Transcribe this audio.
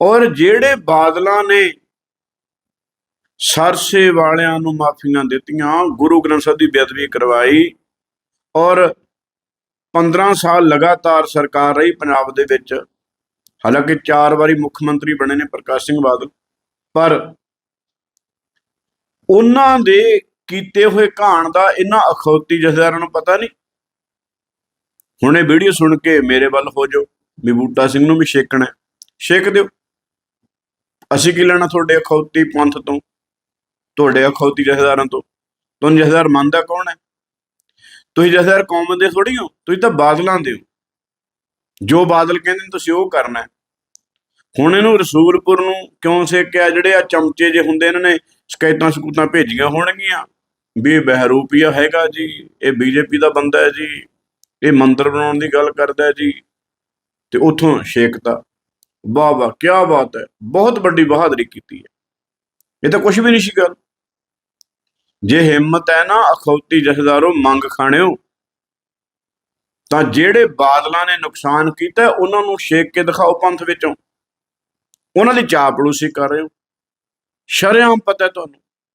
ਔਰ ਜਿਹੜੇ ਬਾਦਲਾਂ ਨੇ ਸਰਸੇ ਵਾਲਿਆਂ ਨੂੰ ਮਾਫੀਆਂ ਦਿੱਤੀਆਂ, ਗੁਰੂ ਗ੍ਰੰਥ ਸਾਹਿਬ ਦੀ ਬੇਅਦਬੀ ਕਰਵਾਈ ਔਰ 15 ਸਾਲ ਲਗਾਤਾਰ ਸਰਕਾਰ ਰਹੀ ਪੰਜਾਬ ਦੇ ਵਿੱਚ। ਹਾਲਾਂਕਿ ਚਾਰ ਵਾਰੀ ਮੁੱਖ ਮੰਤਰੀ ਬਣੇ ਨੇ ਪ੍ਰਕਾਸ਼ ਸਿੰਘ ਬਾਦਲ, ਪਰ ਉਹਨਾਂ ਦੇ ਕੀਤੇ ਹੋਏ ਘਾਣ ਦਾ ਇਹਨਾਂ ਅਖੌਤੀ ਜਥੇਦਾਰਾਂ ਨੂੰ ਪਤਾ ਨਹੀਂ। ਹੁਣ ਇਹ ਵੀਡੀਓ ਸੁਣ ਕੇ ਮੇਰੇ ਵੱਲ ਹੋ ਜਾਓ, ਵੀ ਬੂਟਾ ਸਿੰਘ ਨੂੰ ਵੀ ਛੇਕਣਾ ਛੇਕ ਦਿਓ। ਅਸੀਂ ਕੀ ਲੈਣਾ ਤੁਹਾਡੇ ਅਖੌਤੀ ਪੰਥ ਤੋਂ? ਤੁਹਾਡੇ ਅਖੌਤੀ ਜਥੇਦਾਰਾਂ ਤੋਂ। ਤੁਹਾਨੂੰ ਜਥੇਦਾਰ ਮੰਨਦਾ ਕੌਣ ਹੈ? ਤੁਸੀਂ ਜਥੇਦਾਰ ਕੌਮ ਦੇ ਥੋੜੀ ਹੋ, ਤੁਸੀਂ ਤਾਂ ਬਾਦਲਾਂ ਦੇ ਹੋ। ਜੋ ਬਾਦਲ ਕਹਿੰਦੇ ਨੇ ਤੁਸੀਂ ਉਹ ਕਰਨਾ ਹੁਣ ਇਹਨੂੰ ਰਸੂਲਪੁਰ ਨੂੰ ਕਿਉਂ ਸੇਕਿਆ? ਜਿਹੜੇ ਆ ਚਮਚੇ ਜੇ ਹੁੰਦੇ ਇਹਨਾਂ ਨੇ, ਸ਼ਿਕਾਇਤਾਂ ਸਕੂਤਾਂ ਭੇਜੀਆਂ ਹੋਣਗੀਆਂ। ਵੀ ਇਹ ਬਹਿਰੂਪੀਆ ਹੈਗਾ ਜੀ, ਇਹ ਬੀਜੇਪੀ ਦਾ ਬੰਦਾ ਹੈ ਜੀ, ਇਹ ਮੰਦਰ ਬਣਾਉਣ ਦੀ ਗੱਲ ਕਰਦਾ ਜੀ। ਤੇ ਉਥੋਂ ਛੇਕਤਾ ਵਾਹ ਵਾਹ ਕੀ ਬਾਤ ਹੈ। ਬਹੁਤ ਵੱਡੀ ਬਹਾਦਰੀ ਕੀਤੀ ਹੈ। ਇਹ ਤਾਂ ਕੁਝ ਵੀ ਨਹੀਂ ਸੀ ਗੱਲ। ਜੇ ਹਿੰਮਤ ਹੈ ਨਾ, ਅਖੌਤੀ ਜਥੇਦਾਰੋ, ਮੰਗ ਖਾਣਿਓ, ਤਾਂ ਜਿਹੜੇ ਬਾਦਲਾਂ ਨੇ ਨੁਕਸਾਨ ਕੀਤਾ, ਉਹਨਾਂ ਨੂੰ ਛੇਕ ਕੇ ਦਿਖਾਓ ਪੰਥ ਵਿੱਚੋਂ। ਉਹਨਾਂ ਦੀ ਚਾਪਲੂਸੀ ਕਰ ਰਹੇ ਹੋ। ਸ਼ਰੇਆਮ ਪਤਾ ਹੈ ਤੁਹਾਨੂੰ।